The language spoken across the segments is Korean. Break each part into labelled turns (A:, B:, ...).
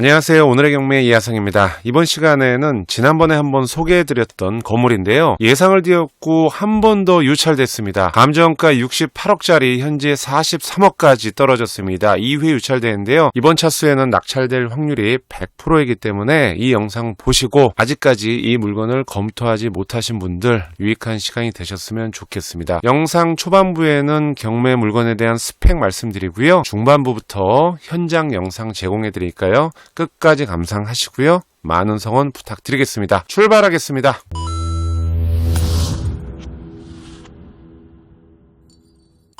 A: 안녕하세요. 오늘의 경매 이하성입니다. 이번 시간에는 지난번에 한번 소개해드렸던 건물인데요. 예상을 뒤엎고 한 번 더 유찰됐습니다. 감정가 68억짜리 현재 43억까지 떨어졌습니다. 2회 유찰되는데요. 이번 차수에는 낙찰될 확률이 100%이기 때문에 이 영상 보시고 아직까지 이 물건을 검토하지 못하신 분들 유익한 시간이 되셨으면 좋겠습니다. 영상 초반부에는 경매 물건에 대한 스펙 말씀드리고요. 중반부부터 현장 영상 제공해 드릴까요? 끝까지 감상하시고요. 많은 성원 부탁드리겠습니다. 출발하겠습니다.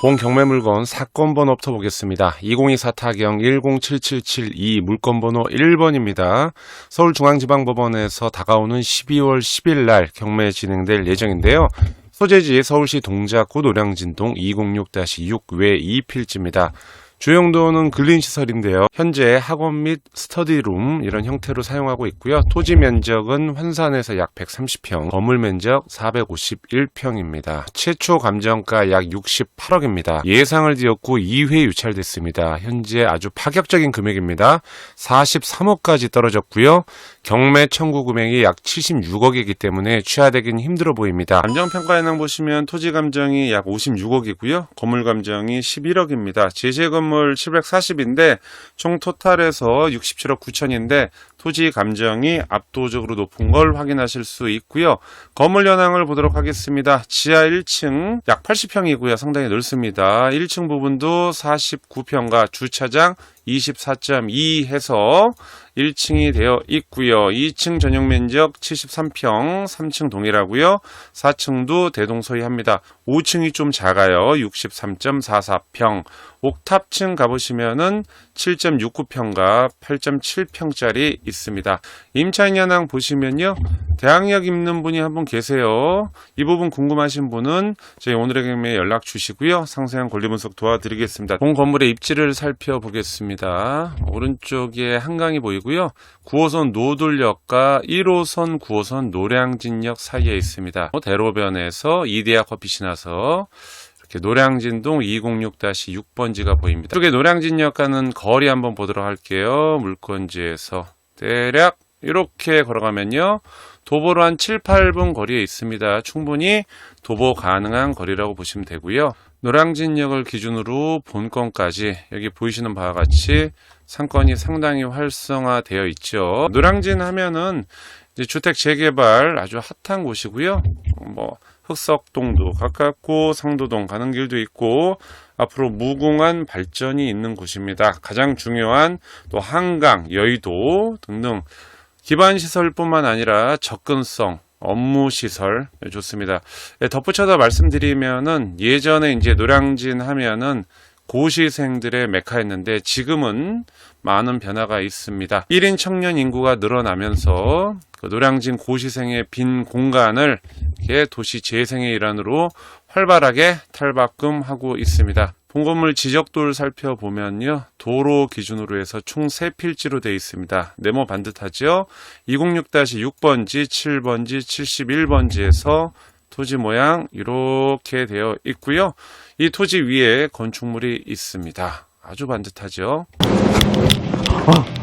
A: 본 경매 물건 사건 번호부터 보겠습니다. 2024 타경 107772 물건 번호 1번입니다. 서울중앙지방법원에서 다가오는 12월 10일 날 경매 진행될 예정인데요. 소재지 서울시 동작구 노량진동 206-6 외 2필지입니다. 주용도는 근린 시설인데요. 현재 학원 및 스터디룸 이런 형태로 사용하고 있고요. 토지 면적은 환산해서 약 130평, 건물 면적 451평입니다. 최초 감정가 약 68억입니다. 예상을 뒤엎고 2회 유찰됐습니다. 현재 아주 파격적인 금액입니다. 43억까지 떨어졌고요. 경매 청구 금액이 약 76억이기 때문에 취하되기는 힘들어 보입니다. 감정평가 현황 보시면 토지 감정이 약 56억이고요. 건물 감정이 11억입니다. 제재 건물 740인데 총 토탈에서 67억 9천인데 토지 감정이 압도적으로 높은 걸 확인하실 수 있고요. 건물 현황을 보도록 하겠습니다. 지하 1층 약 80평이고요. 상당히 넓습니다. 1층 부분도 49평과 주차장 24.2 해서 1층이 되어 있고요. 2층 전용 면적 73평, 3층 동일하고요. 4층도 대동소이합니다. 5층이 좀 작아요. 63.44평. 옥탑층 가보시면은 7.69평과 8.7평짜리 있습니다. 임차인 현황 보시면요. 대학역 입는 분이 한 분 계세요. 이 부분 궁금하신 분은 저희 오늘의 경매에 연락 주시고요. 상세한 권리 분석 도와드리겠습니다. 본 건물의 입지를 살펴보겠습니다. 오른쪽에 한강이 보이고요. 9호선 노들역과 1호선 9호선 노량진역 사이에 있습니다. 대로변에서 이대학 커피 지나서 이렇게 노량진동 206-6번지가 보입니다. 이쪽에 노량진역 가는 거리 한번 보도록 할게요. 물건지에서 대략 이렇게 걸어가면요. 도보로 한 7, 8분 거리에 있습니다. 충분히 도보 가능한 거리라고 보시면 되고요. 노량진역을 기준으로 본건까지 여기 보이시는 바와 같이 상권이 상당히 활성화되어 있죠. 노량진 하면은 주택 재개발 아주 핫한 곳이고요. 뭐 흑석동도 가깝고 상도동 가는 길도 있고 앞으로 무궁한 발전이 있는 곳입니다. 가장 중요한 또 한강, 여의도 등등 기반 시설뿐만 아니라 접근성, 업무 시설 좋습니다. 예, 덧붙여서 말씀드리면은 예전에 이제 노량진 하면은 고시생들의 메카였는데 지금은 많은 변화가 있습니다. 1인 청년 인구가 늘어나면서 그 노량진 고시생의 빈 공간을 도시 재생의 일환으로 활발하게 탈바꿈하고 있습니다. 본건물 지적도를 살펴보면요. 도로 기준으로 해서 총 3필지로 되어 있습니다. 네모 반듯하죠? 206-6번지, 7번지, 71번지에서 토지 모양 이렇게 되어 있고요. 이 토지 위에 건축물이 있습니다. 아주 반듯하죠?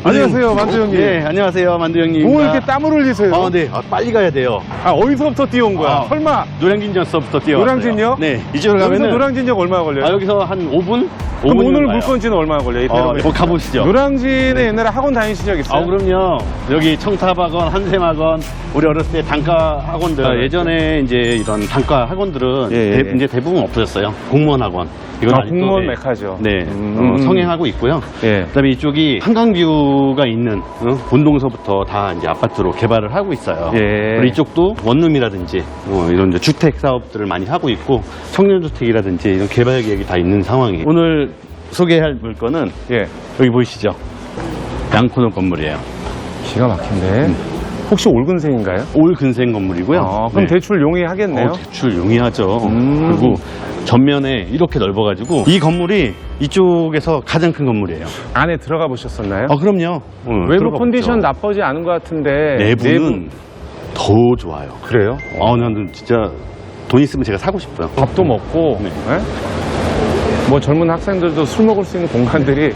B: 안녕하세요, 만두 형님.
C: 네, 안녕하세요, 만두 형님.
B: 뭐 이렇게 땀을 흘리세요?
C: 아, 네. 아, 빨리 가야 돼요.
B: 아, 어디서부터 뛰어온 거야?
C: 아,
B: 설마
C: 노량진역서부터 뛰어왔어요.
B: 노량진요?
C: 네. 이쪽으로 가면은
B: 노량진역 얼마나 걸려요?
C: 아, 여기서 한 5분?
B: 그럼
C: 5분
B: 오늘 물건지는 얼마나 걸려요? 이
C: 어? 뭐 가보시죠.
B: 노량진에 옛날에 학원 다니신 적 있어요?
C: 아, 그럼요. 여기 청탑학원, 한샘학원, 우리 어렸을 때 단과 학원들. 아, 예전에 이제 이런 단과 학원들은
B: 예, 예,
C: 대,
B: 예.
C: 이제 대부분 없어졌어요. 공무원 학원. 이건
B: 아,
C: 아직도,
B: 공무원
C: 네.
B: 메카죠.
C: 네,
B: 음.
C: 어, 성행하고 있고요.
B: 예.
C: 그다음에 이쪽이 한강뷰가 있는 어, 본동서부터 다 이제 아파트로 개발을 하고 있어요.
B: 예.
C: 그리고 이쪽도 원룸이라든지 뭐 이런 이제 주택 사업들을 많이 하고 있고 청년주택이라든지 이런 개발 계획이 다 있는 상황이에요. 오늘 소개할 물건은
B: 예.
C: 여기 보이시죠? 양코너 건물이에요.
B: 기가 막힌데. 혹시 올근생인가요?
C: 올 근생 건물이고요.
B: 아, 그럼
C: 네.
B: 대출 용이하겠네요.
C: 어, 대출 용이하죠.
B: 음.
C: 그리고 전면에 이렇게 넓어가지고 이 건물이 이쪽에서 가장 큰 건물이에요.
B: 안에 들어가 보셨었나요?
C: 어, 그럼요. 어,
B: 외부
C: 들어가
B: 컨디션. 나쁘지 않은 것 같은데
C: 내부는 더 좋아요.
B: 그래요?
C: 아, 나는 진짜 돈 있으면 제가 사고 싶어요.
B: 밥도 먹고
C: 네.
B: 예? 뭐 젊은 학생들도 술 먹을 수 있는 공간들이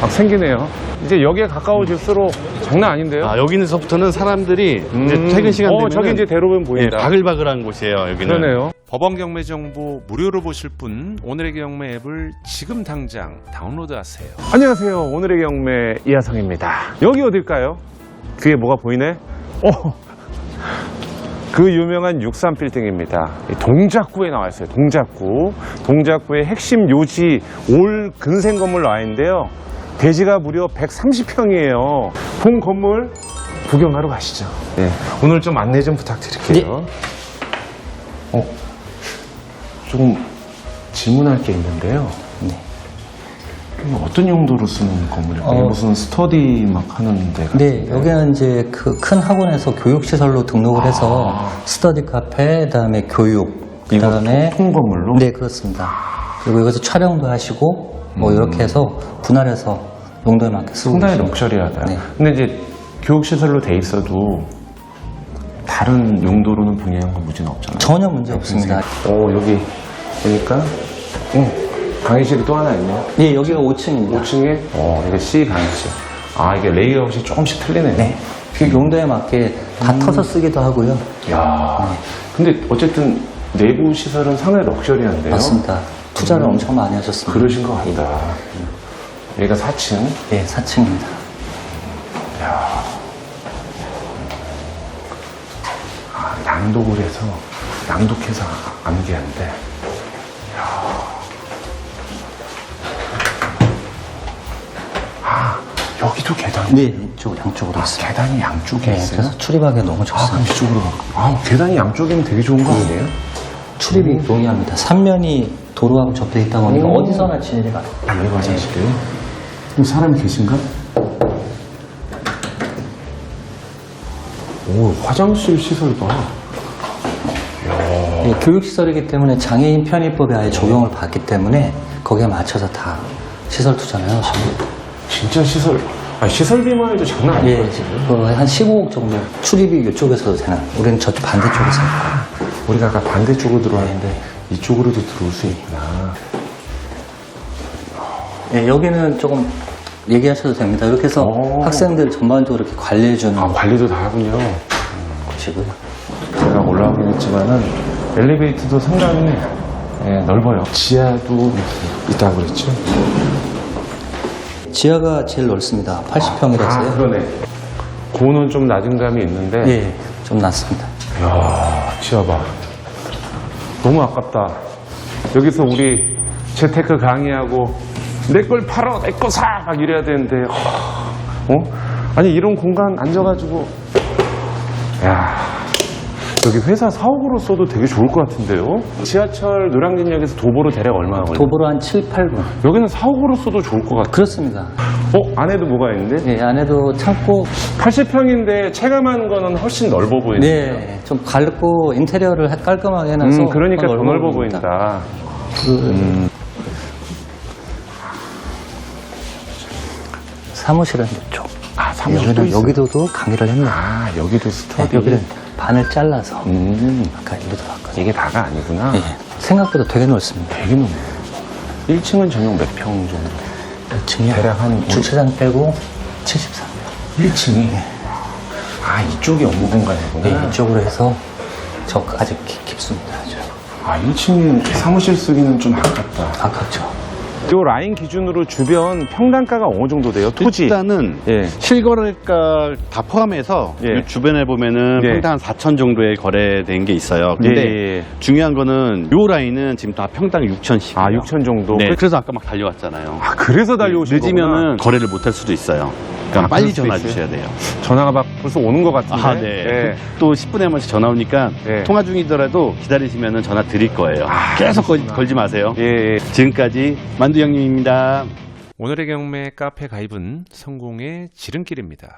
A: 막 생기네요. 이제 여기에 가까워질수록 장난 아닌데요?
C: 아, 여기서부터는 사람들이
A: 음.
C: 이제 퇴근 시간
A: 어,
C: 되면
A: 저기 이제 대로변
C: 예,
A: 보인다.
C: 바글바글한 곳이에요. 여기는.
A: 그러네요.
D: 법원 경매 정보 무료로 보실 분 오늘의 경매 앱을 지금 당장 다운로드하세요.
A: 안녕하세요. 오늘의 경매 이하성입니다. 여기 어딜까요? 뒤에 뭐가 보이네? 어, 그 유명한 63빌딩입니다. 동작구에 나와 있어요. 동작구. 동작구의 핵심 요지 올 근생 건물 나와 있는데요. 대지가 무려 130평이에요. 본 건물 구경하러 가시죠. 네. 오늘 좀 안내 좀 부탁드릴게요. 어, 조금 질문할 게 있는데요. 이거 어떤 용도로 쓰는 건물일까요?
E: 어.
A: 무슨 스터디 막 하는 데 같은데.
E: 네, 여기는 이제 그 큰 학원에서 교육시설로 등록을 해서 스터디 카페, 그다음에 교육, 그다음에
A: 통- 통 건물로?
E: 네, 그렇습니다. 그리고 여기서 촬영도 하시고 뭐 이렇게 해서 분할해서 용도에 맞게 쓰고
A: 상당히
E: 계십니다.
A: 럭셔리하다.
E: 네.
A: 근데 이제 교육시설로 돼 있어도 다른 용도로는 분양한 건 무지는 없잖아요.
E: 전혀 문제 없습니다.
A: 오, 여기 보니까 응, 강의실이 또 하나 있네요.
E: 예, 여기가 5층입니다.
A: 5층에 어, 이게 C 강의실. 아, 이게 레이아웃이 조금씩 틀리네요.
E: 네. 그 용도에 맞게 다 터서 쓰기도 하고요.
A: 야 근데 어쨌든 내부 시설은 상당히 럭셔리한데요.
E: 맞습니다. 투자를 엄청 많이 하셨습니다.
A: 그러신 것 같다. 여기가 4층.
E: 예, 4층입니다.
A: 아, 낭독을 해서 낭독해서 암기한대. 아 여기도 계단.
E: 네, 이쪽 양쪽으로
A: 아,
E: 있습니다.
A: 계단이 양쪽에
E: 네,
A: 있어요.
E: 그래서 출입하기 너무
A: 아
E: 좋습니다.
A: 그럼 이쪽으로 가. 아 계단이 양쪽이면 되게 좋은 거 아니에요?
E: 출입이 동의합니다. 삼면이 도로하고 접해 있다 보니까
A: 오.
E: 어디서나 진입이
A: 아,
E: 가능합니다.
A: 여기 화장실이에요? 그럼 사람이 계신가? 오 화장실 시설 봐.
E: 예, 교육시설이기 때문에 장애인 편의법에 아예 적용을 받기 때문에 거기에 맞춰서 다 시설 투자를 해놓으십니다.
A: 진짜 시설. 아 시설비만 해도 장난 아니에요.
E: 예, 그한 15억 정도 출입이 이쪽에서도 되는, 우리는 저쪽 반대쪽에서 있고.
A: 우리가 아까 반대쪽으로 들어왔는데 이쪽으로도 들어올 수 있구나.
E: 예, 여기는 조금 얘기하셔도 됩니다. 이렇게 해서
A: 오.
E: 학생들 전반적으로 이렇게 관리해주는
A: 아 관리도 다 하군요.
E: 곳이고요.
A: 제가 올라오긴 했지만은 엘리베이터도 상당히 예, 넓어요. 지하도 있다고 그랬죠?
E: 지하가 제일 넓습니다. 80평이라서요.
A: 아 그러네. 고는 좀 낮은 감이 있는데
E: 예, 좀 낮습니다.
A: 이야, 지하 봐. 너무 아깝다. 여기서 우리 재테크 강의하고 내 걸 팔어, 내 거 사! 막 이래야 되는데, 어? 아니, 이런 공간 앉아가지고, 야 여기 회사 사옥으로 써도 되게 좋을 것 같은데요? 지하철 노량진역에서 도보로 대략 얼마나 걸려요?
E: 도보로 한 7, 8분.
A: 여기는 사옥으로 써도 좋을 것 같아.
E: 그렇습니다.
A: 어? 안에도 뭐가 있는데?
E: 예, 안에도 창고,
A: 80평인데 체감하는 거는 훨씬 넓어 보이네.
E: 네, 좀 갈고 인테리어를 깔끔하게 해놔서
A: 음, 그러니까 더
E: 넓어.
A: 보인다.
E: 그 사무실은 이쪽.
A: 아, 사무실도
E: 여기는
A: 있어요?
E: 여기도도 강의를 했네요.
A: 아, 여기도
E: 네,
A: 스터디.
E: 여기는 반을 잘라서
A: 음,
E: 아까 일로 들어갔거든요.
A: 이게 다가 아니구나.
E: 예, 생각보다 되게 넓습니다.
A: 되게 높네. 1층은 전용 몇 평 정도?
E: 1층이
A: 대략 한
E: 주차장 빼고 73.
A: 1층이? 아, 이쪽이 업무 공간이구나.
E: 네, 이쪽으로 해서 저 아주 깊- 깊습니다. 아주
A: 아, 1층이 사무실 쓰기는 좀 아깝다.
E: 아깝죠.
A: 이 라인 기준으로 주변 평당가가 어느 정도 돼요? 토지?
C: 일단은
A: 예.
C: 실거래가 다 포함해서
A: 예.
C: 이 주변에 보면은
A: 예.
C: 평당 한 4천 정도에 거래된 게 있어요. 근데
A: 예, 예, 예.
C: 중요한 거는 요 라인은 지금 다 평당 6천씩.
A: 아, 6천 정도?
C: 네. 그래서 아까 막 달려왔잖아요.
A: 아, 그래서 달려오신
C: 늦으면은. 거래를 못 할 수도 있어요. 그러니까
A: 아,
C: 빨리
A: 그럴 수도
C: 전화
A: 있어요?
C: 주셔야 돼요.
A: 전화가 막 벌써 오는 것 같은데.
C: 아, 네.
A: 예.
C: 또 10분에 한 번씩 전화 오니까
A: 네.
C: 통화 중이더라도 기다리시면 전화 드릴 거예요.
A: 아,
C: 계속 걸. 걸지 마세요.
A: 예, 예.
C: 지금까지 만두 형님입니다.
D: 오늘의 경매 카페 가입은 성공의 지름길입니다.